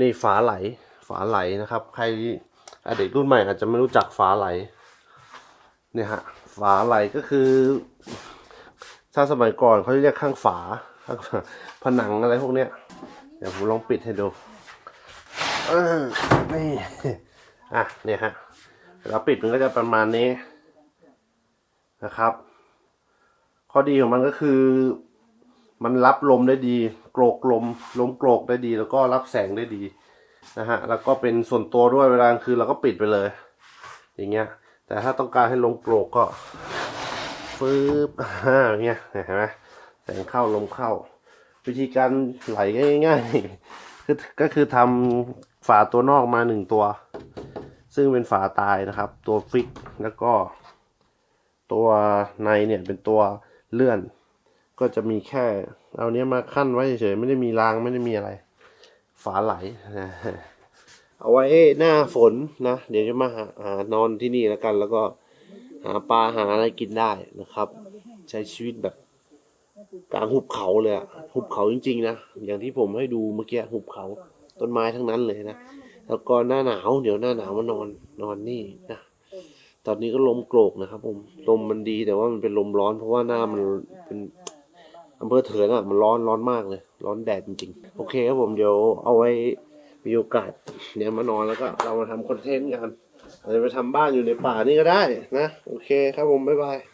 นี่ฝาไหล ฝาไหลนะครับ ใครเด็กรุ่นใหม่อาจจะไม่รู้จักฝาไหล เนี่ยฮะ ฝาไหลก็คือ ถ้าสมัยก่อนเขาจะเรียกข้างฝาข้างผนังอะไรพวกเนี้ย เดี๋ยวผมลองปิดให้ดูนี่อะเนี่ยฮะเวลาปิดมันก็จะประมาณนี้นะครับ ข้อดีของมันก็คือ มันรับลมได้ดี โกรกลม ลมโกรกได้ดี แล้วก็รับแสงได้ดีนะฮะ แล้วก็เป็นส่วนตัวด้วยเวลากลางคืนเราก็ปิดไปเลย อย่างเงี้ย แต่ถ้าต้องการให้ลมโกรกก็ฟืบอ่าอย่างเงี้ยเห็นไหมแสงเข้าลมเข้า วิธีการไหลง่ายๆคือก็คือทำฝาตัวนอกมาหนึ่งตัว ซึ่งเป็นฝาตายนะครับ ตัวฟิกแล้วก็ ตัวในเนี่ยเป็นตัวเลื่อน ก็จะมีแค่ เอาเนี้ยมาขั้นไว้เฉยไม่ได้มีรางไม่ได้มีอะไร ฝาไหลนะเอาไว้หน้าฝนนะ เดี๋ยวจะมาหาหานอนที่นี่แล้วกัน แล้วก็หาปลาหาอะไรกินได้นะครับ ใช้ชีวิตแบบกลางหุบเขาเลยอะหุบเขาจริงๆนะอย่างที่ผมให้ดูเมื่อกี้หุบเขาต้นไม้ทั้งนั้นเลยนะแล้วก็หน้าหนาวเดี๋ยวหน้าหนาวมานอนนอนนี่นะตอนนี้ก็ลมโกรกนะครับ ผมลมมันดีแต่ว่ามันเป็นลมร้อน เพราะว่าหน้ามันเป็น อำเภอเถินอะมันร้อนร้อนมากเลย ร้อนแดดจริงๆ โอเคครับผมเดี๋ยวเอาไว้มีโอกาสเนี่ยมานอนแล้วก็เรามาทำคอนเทนต์กันอาจจะไปทำบ้านอยู่ในป่านี่ก็ได้นะ โอเคครับผม บ๊ายบาย